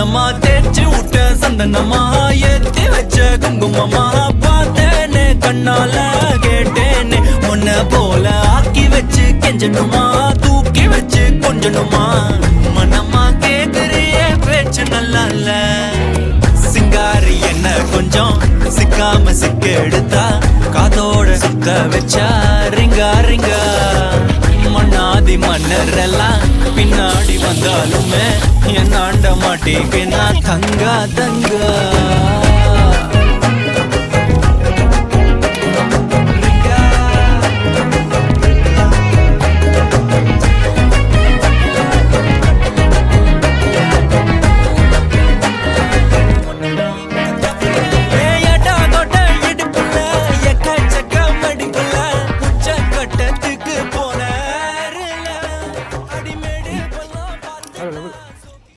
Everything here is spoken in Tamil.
சந்தனமா தேய்ச்சி விட்ட சந்தனமா ஏத்தி வச்ச குங்குமமா பார்த்தேனே கண்ணால கேட்டேனே. உன்ன போல ஆக்கி வச்சு கெஞ்சணுமா தூக்கி வச்சு கொஞ்சணுமா? மனமா கேக்குறியே பேச்சு நல்லா இல்ல சிங்காரி என்ன கொஞ்சம் சிக்காம சிக்க எடுத்தா காதோட சுத்த வச்சா ரிங்கா ரிங்கா. மன்னாதி மன்னர் எல்லாம் பின்னாடி வந்தாலுமே என்னாண்ட மாட்டேங்க நான் தங்கா தங்கா.